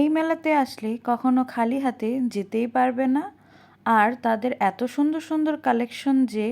এই মেলাতে আসলে কখনো খালি হাতে যেতেই পারবে না। আর তাদের এত সুন্দর সুন্দর কালেকশন যে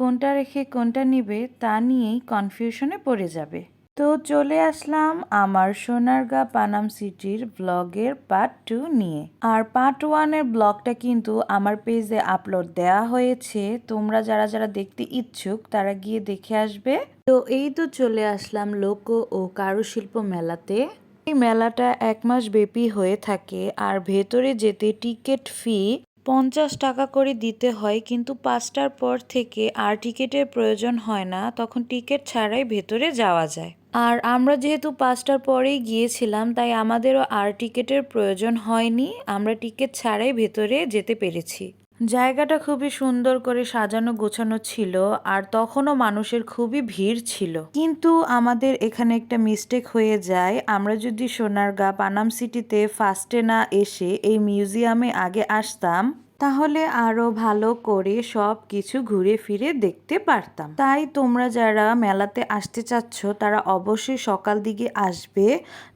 কোনটা রেখে কোনটা নিবে তা নিয়েই কনফিউশনে পড়ে যাবে। তো চলে আসলাম আমার সোনারগা পানাম সিটির ব্লগের পার্ট টু নিয়ে। আর পার্ট ওয়ানের ব্লগটা কিন্তু আমার পেজে আপলোড দেওয়া হয়েছে। তোমরা যারা যারা দেখতে ইচ্ছুক তারা গিয়ে দেখে আসবে। তো এই তো চলে আসলাম লোক ও কারুশিল্প মেলাতে। এই মেলাটা এক মাস ব্যাপী হয়ে থাকে আর ভেতরে যেতে টিকিট ফি পঞ্চাশ টাকা করে দিতে হয়, কিন্তু পাঁচটার পর থেকে আর টিকিটের প্রয়োজন হয় না, তখন টিকিট ছাড়াই ভেতরে যাওয়া যায়। আর আমরা যেহেতু পাঁচটার পরেই গিয়েছিলাম, তাই আমাদেরও আর টিকিটের প্রয়োজন হয়নি, আমরা টিকিট ছাড়াই ভেতরে যেতে পেরেছি। জায়গাটা খুবই সুন্দর করে সাজানো, গোছানো ছিল আর তখনও মানুষের খুবই ভিড় ছিল। কিন্তু আমাদের এখানে একটা মিস্টেক হয়ে যায়। আমরা যদি সোনারগাঁ, পানাম সিটিতে ফার্স্টে না এসে এই মিউজিয়ামে আগে আসতাম তাহলে আরও ভালো করে সব কিছু ঘুরে ফিরে দেখতে পারতাম। তাই তোমরা যারা মেলাতে আসতে চাচ্ছ, তারা অবশ্যই সকাল দিকে আসবে,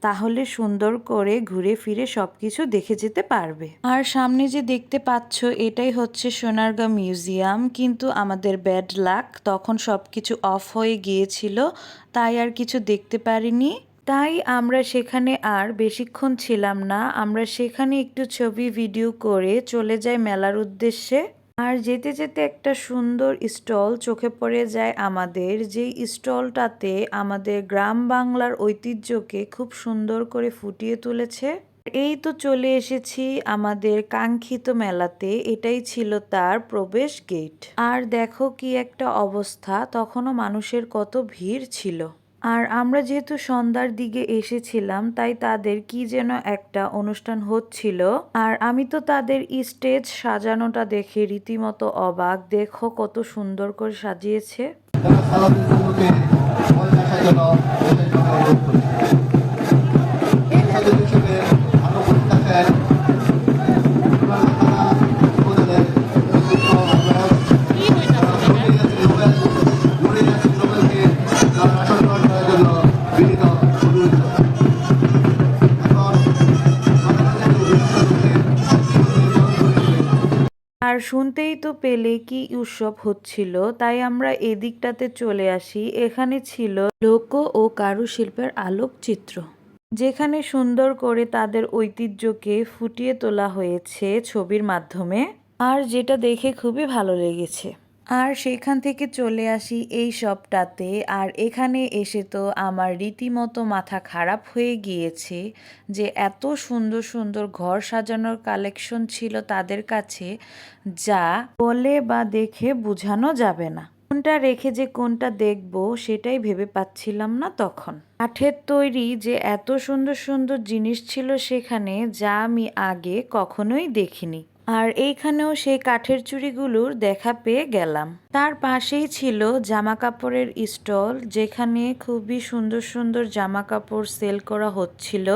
তাহলে সুন্দর করে ঘুরে ফিরে সব কিছু দেখে যেতে পারবে। আর সামনে যে দেখতে পাচ্ছ, এটাই হচ্ছে সোনারগা মিউজিয়াম। কিন্তু আমাদের ব্যাড লাক, তখন সব কিছু অফ হয়ে গিয়েছিল, তাই আর কিছু দেখতে পারিনি। তাই আমরা সেখানে আর বেশিক্ষণ ছিলাম না। আমরা সেখানে একটু ছবি, ভিডিও করে চলে যাই মেলার উদ্দেশ্যে। আর যেতে যেতে একটা সুন্দর স্টল চোখে পড়ে যায় আমাদের। যেই স্টলটাতে আমাদের গ্রাম বাংলার ঐতিহ্যকে খুব সুন্দর করে ফুটিয়ে তুলেছে। এই তো চলে এসেছি আমাদের কাঙ্ক্ষিত মেলাতে। এটাই ছিল তার প্রবেশ গেট। আর দেখো কি একটা অবস্থা, তখনও মানুষের কত ভিড় ছিল। আর আমরা যেহেতু সন্ধ্যার দিকে এসেছিলাম, তাই তাদের কি যেন একটা অনুষ্ঠান হচ্ছিল। আর আমি তো তাদের স্টেজ সাজানোটা দেখে রীতিমতো অবাক। দেখো কত সুন্দর করে সাজিয়েছে। আর শুনতেই তো পেলে কি উৎসব হচ্ছিল, তাই আমরা এদিকটাতে চলে আসি। এখানে ছিল লোক ও কারুশিল্পের আলোকচিত্র, যেখানে সুন্দর করে তাদের ঐতিহ্যকে ফুটিয়ে তোলা হয়েছে ছবির মাধ্যমে। আর যেটা দেখে খুবই ভালো লেগেছে। আর সেখান থেকে চলে আসি এই সবটাতে। আর এখানে এসে তো আমার রীতিমতো মাথা খারাপ হয়ে গিয়েছে যে এত সুন্দর সুন্দর ঘর সাজানোর কালেকশন ছিল তাদের কাছে যা বলে বা দেখে বোঝানো যাবে না। কোনটা রেখে যে কোনটা দেখব সেটাই ভেবে পাচ্ছিলাম না তখন। কাঠের তৈরি যে এত সুন্দর সুন্দর জিনিস ছিল সেখানে যা আমি আগে কখনোই দেখিনি। আর এইখানেও সেই কাঠের চুড়িগুলোর দেখা পেয়ে গেলাম। তার পাশেই ছিল জামা কাপড়ের স্টল, যেখানে খুবই সুন্দর সুন্দর জামা কাপড় সেল করা হচ্ছিল।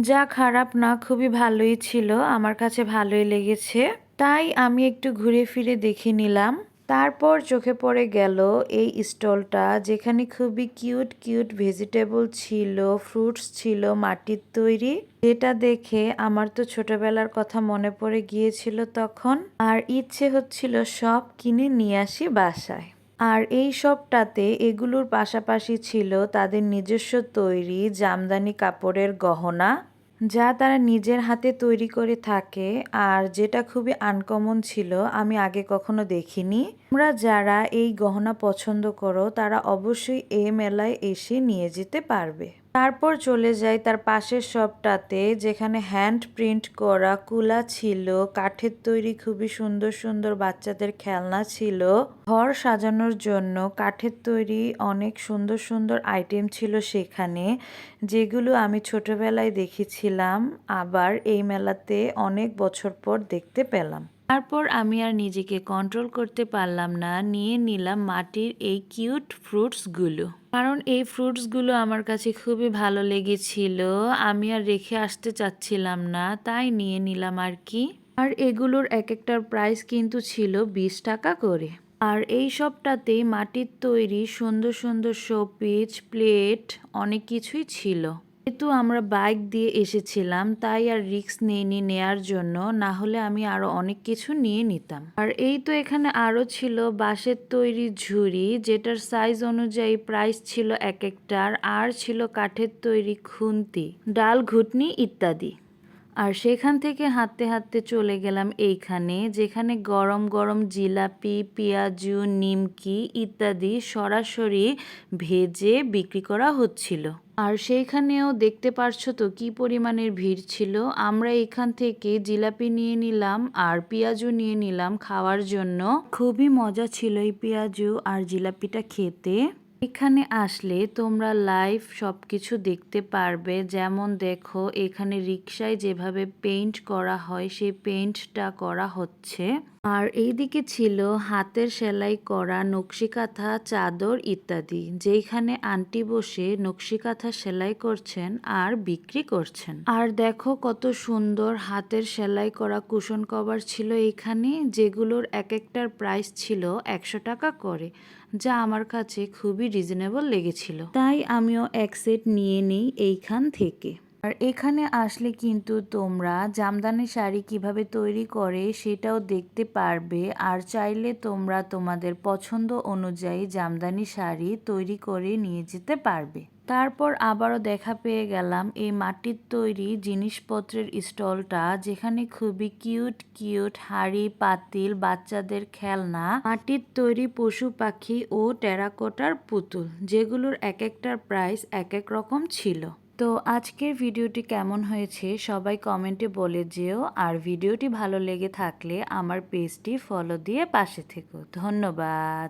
যা খারাপ না, খুবই ভালোই ছিল, আমার কাছে ভালোই লেগেছে। তাই আমি একটু ঘুরে ফিরে দেখে নিলাম। তারপর চোখে পড়ে গেল এই স্টলটা যেখানে খুবই কিউট কিউট ভেজিটেবল ছিল, ফ্রুটস ছিল, মাটির তৈরি। যেটা দেখে আমার তো ছোটবেলার কথা মনে পড়ে গিয়েছিল তখন। আর ইচ্ছে হচ্ছিল সব কিনে নিয়ে আসি বাসায়। আর এই সবটাতে এগুলোর পাশাপাশি ছিল তাদের নিজস্ব তৈরি, জামদানি কাপড়ের গহনা। যা তারা নিজের হাতে তৈরি করে থাকে আর যেটা খুবই আনকমন ছিল, আমি আগে কখনো দেখিনি। তোমরা যারা এই গহনা পছন্দ করো, তারা অবশ্যই এ মেলায় এসে নিয়ে যেতে পারবে। তারপর চলে যাই তার পাশের সবটাতে যেখানে হ্যান্ড প্রিন্ট করা কুলা ছিল। কাঠের তৈরি খুবই সুন্দর সুন্দর বাচ্চাদের খেলনা ছিল। ঘর সাজানোর জন্য কাঠের তৈরি অনেক সুন্দর সুন্দর আইটেম ছিল সেখানে, যেগুলো আমি ছোটবেলায় দেখেছিলাম। আবার এই মেলাতে অনেক বছর পর দেখতে পেলাম। তারপর আমি আর নিজেকে কন্ট্রোল করতে পারলাম না, নিয়ে নিলাম মাটির এই কিউট ফ্রুটসগুলো কারণ এই ফ্রুটসগুলো আমার কাছে খুবই ভালো লেগেছিল, আমি আর রেখে আসতে চাচ্ছিলাম না, তাই নিয়ে নিলাম আর কি। আর এগুলোর এক একটার প্রাইস কিন্তু ছিল বিশ টাকা করে। আর এই সবটাতেই মাটির তৈরি সুন্দর সুন্দর শোপিস প্লেট অনেক কিছুই ছিল। যেহেতু আমরা বাইক দিয়ে এসেছিলাম, তাই আর রিস্ক নিইনি নেয়ার জন্য, না হলে আমি আরও অনেক কিছু নিয়ে নিতাম। আর এই তো এখানে আরও ছিল বাঁশের তৈরি ঝুড়ি, যেটার সাইজ অনুযায়ী প্রাইস ছিল এক একটার আর ছিল কাঠের তৈরি খুন্তি, ডাল, ঘুটনি ইত্যাদি। আর সেখান থেকে হাঁটতে হাঁটতে চলে গেলাম এইখানে, যেখানে গরম গরম জিলাপি, পেঁয়াজু, নিমকি ইত্যাদি সরাসরি ভেজে বিক্রি করা হচ্ছিল। আর সেইখানেও দেখতে পারছ তো কি পরিমাণের ভিড় ছিল। আমরা এখান থেকে জিলাপি নিয়ে নিলাম আর পেঁয়াজু নিয়ে নিলাম খাওয়ার জন্য। খুবই মজা ছিল এই পেঁয়াজু আর জিলাপিটা খেতে। এখানে আসলে তোমরা লাইভ সব কিছু দেখতে পারবে। যেমন দেখো, এখানে রিক্সায় যেভাবে পেইন্ট করা হয়, সেই পেইন্টটা করা হচ্ছে। আর এইদিকে ছিল হাতের সেলাই করা নকশিকাঁথা, চাদর ইত্যাদি। যেইখানে আন্টি বসে নকশিকাঁথা সেলাই করছেন আর বিক্রি করছেন। আর দেখো কত সুন্দর হাতের সেলাই করা কুশন কভার ছিল এখানে যেগুলোর এক একটার প্রাইস ছিল একশো টাকা করে, যা আমার কাছে খুবই রিজনেবল লেগেছিল। তাই আমিও এক সেট নিয়ে নিই এইখান থেকে। আর এখানে আসলে কিন্তু তোমরা জামদানি শাড়ি কীভাবে তৈরি করে সেটাও দেখতে পারবে। আর চাইলে তোমরা তোমাদের পছন্দ অনুযায়ী জামদানি শাড়ি তৈরি করে নিয়ে যেতে পারবে। তারপর আবারও দেখা পেয়ে গেলাম এই মাটির তৈরি জিনিসপত্রের স্টলটা, যেখানে খুবই কিউট কিউট হাড়ি, পাতিল, বাচ্চাদের খেলনা, মাটির তৈরি পশু পাখি ও টেরাকোটার পুতুল, যেগুলোর এক একটার প্রাইস এক এক রকম ছিল। তো আজকের ভিডিওটি কেমন হয়েছে সবাই কমেন্টে বলে যেও। আর ভিডিওটি ভালো লেগে থাকলে আমার পেজটি ফলো দিয়ে পাশে থেকো। ধন্যবাদ।